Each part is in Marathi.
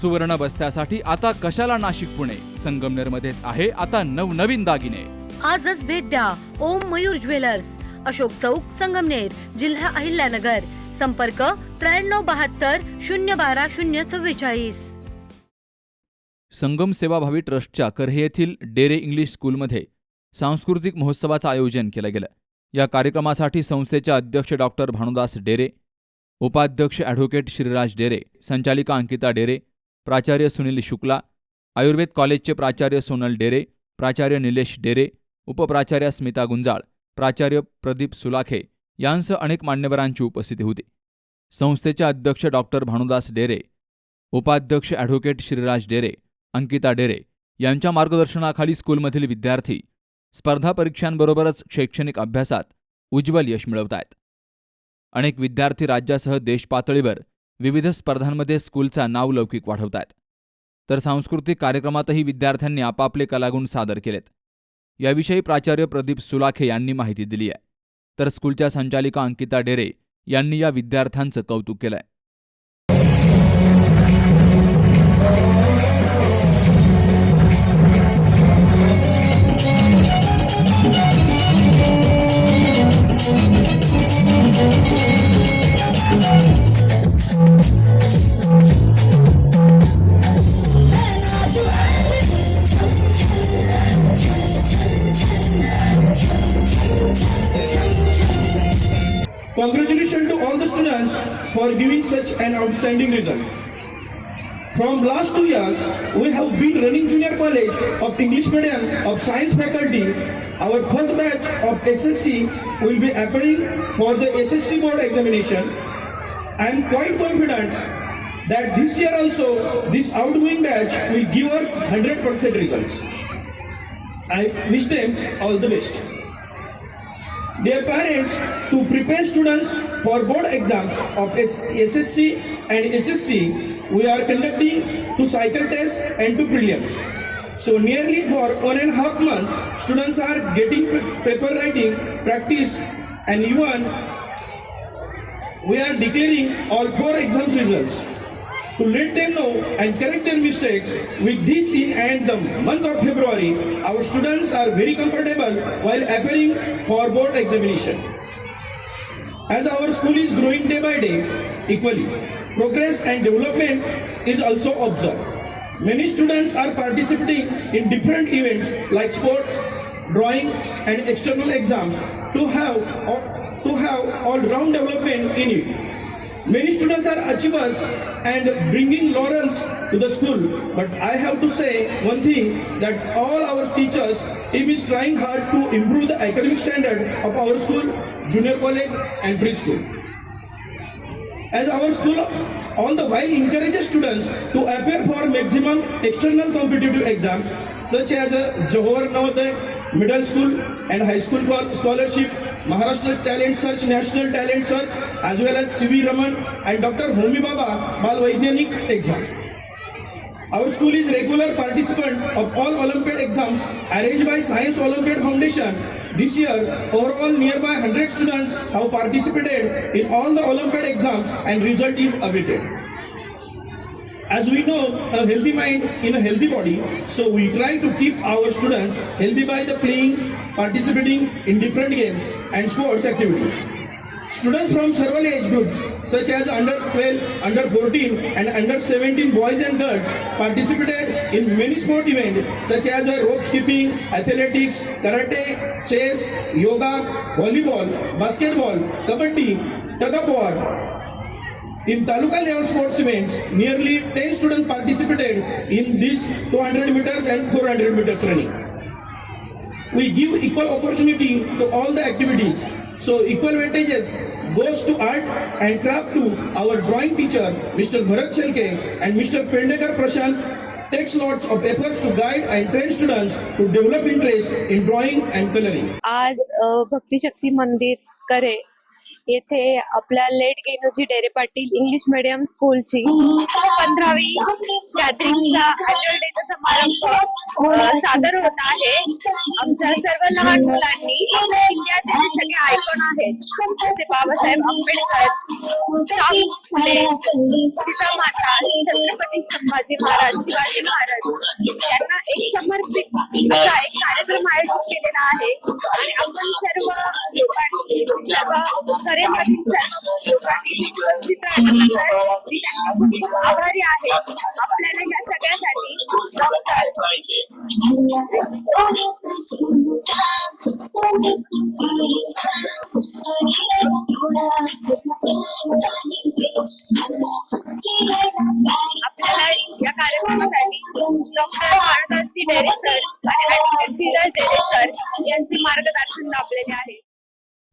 सुवर्ण बस्त्यासाठी आता कशाला नाशिक पुणे मध्येच आहे आता नवनवीन दागिने आजच भेट द्या ओम मयूर ज्वेलर्स अशोक चौक संगमनेर जिल्हा अहिल्यानगर संपर्क त्र्याण्णव बहात्तर शून्य बारा शून्य चव्वेचाळीस संगम सेवाभावी ट्रस्टच्या करहे येथील डेरे इंग्लिश स्कूलमध्ये सांस्कृतिक महोत्सवाचं आयोजन केलं गेलं या कार्यक्रमासाठी संस्थेच्या अध्यक्ष डॉक्टर भानुदास डेरे उपाध्यक्ष ॲडव्होकेट श्रीराज डेरे संचालिका अंकिता डेरे प्राचार्य सुनील शुक्ला आयुर्वेद कॉलेजचे प्राचार्य सोनल डेरे प्राचार्य निलेश डेरे उपप्राचार्य स्मिता गुंजाळ प्राचार्य प्रदीप सुलाखे यांसह अनेक मान्यवरांची उपस्थिती होती संस्थेचे अध्यक्ष डॉक्टर भानुदास डेरे उपाध्यक्ष ॲडव्होकेट श्रीराज डेरे अंकिता डेरे यांच्या मार्गदर्शनाखाली स्कूलमधील विद्यार्थी स्पर्धा परीक्षांबरोबरच शैक्षणिक अभ्यासात उज्ज्वल यश मिळवत अनेक विद्यार्थी राज्यासह देशपातळीवर विविध स्पर्धांमध्ये स्कूलचा नावलौकिक वाढवतायत तर सांस्कृतिक कार्यक्रमातही विद्यार्थ्यांनी आपापले कलागुण सादर केलेत याविषयी प्राचार्य प्रदीप सुलाखे यांनी माहिती दिली आहे तर स्कूलच्या संचालिका अंकिता डेरे यांनी या विद्यार्थ्यांचं कौतुक केलंय Congratulations to all the students for giving such an outstanding result. From last two years, we have been running Junior College of English Medium of Science faculty. Our first batch of SSC will be appearing for the SSC board examination. I am quite confident that this year also, this outgoing batch will give us 100% results. I wish them all the best. Dear parents, to prepare students for board exams of SSC and HSC, we are conducting two cycle tests and two prelims. So nearly for one and a half month, students are getting paper writing practice and even we are declaring all four exams results to let them know and correct their mistakes. With this in and the month of February, our students are very comfortable while appearing for board examination. As our school is growing day by day equally, progress and development is also observed. Many students are participating in different events like sports, drawing and external exams to have, to have all-round development in it. Many students are achievers and bringing laurels to the school. But I have to say one thing that all our teachers team is trying hard to improve the academic standard of our school, junior college and preschool. As our school all the while encourages students to appear for maximum external competitive exams such as Johor navoday middle school and high school scholarship Maharashtra Talent Search, National Talent Search, as well as C.V. Raman and Dr. Homi Baba Balvaigyanik exam. Our school is regular participant of all Olympiad exams arranged by Science Olympiad Foundation. This year, overall nearby 100 students have participated in all the Olympiad exams and result is awaited as we know, a healthy mind in a healthy body. So we try to keep our students healthy by the playing, participating in different games and sports activities. Students from several age groups, such as under 12, under 14, and under 17 boys and girls, participated in many sport events such as rope skipping, athletics, karate, chess, yoga, volleyball, basketball, kabaddi, tug of war, in Taluka level sports events, nearly 10 students participated in this 200 meters and 400 meters running. We give equal opportunity to all the activities. So equal weightages goes to art and craft to our drawing teacher, Mr. Bharat Shelke and Mr. Pendekar Prashant takes lots of efforts to guide and train students to develop interest in drawing and coloring. आज अ, भक्तिशक्ती मंदिर करे येथे आपल्या late Genuji Dere Patil English medium स्कूलची पंधरावी गॅदरिंगचा समारंभ सादर होत आहे आमच्या सर्व लहान मुलांनी इंडियाचे जे सगळे आयकॉन आहेत जसे बाबासाहेब आंबेडकर शाहू माता छत्रपती संभाजी महाराज शिवाजी महाराज यांना एक समर्पित असा एक कार्यक्रम आयोजित केलेला आहे आणि आपण सर्व लोकांनी सर्व नरेंद्र जी त्यांनी खूप आभारी आहे आपल्याला ह्या सगळ्यासाठी आपल्याला या कार्यक्रमासाठी डॉक्टर भारतदास डेरे सर आणि शीतल सर यांचे मार्गदर्शन लाभलेले आहे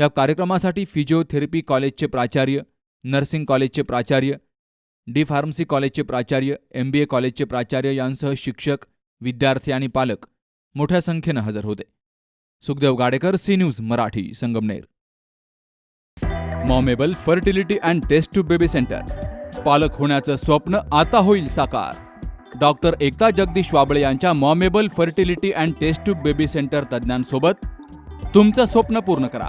या कार्यक्रमासाठी फिजिओथेरपी कॉलेजचे प्राचार्य नर्सिंग कॉलेजचे प्राचार्य डी फार्मसी कॉलेजचे प्राचार्य एम बी ए कॉलेजचे प्राचार्य यांसह शिक्षक विद्यार्थी आणि पालक मोठ्या संख्येनं हजर होते Sukhdev Gadekar C news Marathi Sangamner Momable fertility and test tube baby centre पालक होण्याचं स्वप्न आता होईल साकार डॉक्टर एकता जगदीश वाबळे यांच्या Momable fertility and test to baby centre तज्ज्ञांसोबत तुमचं स्वप्न पूर्ण करा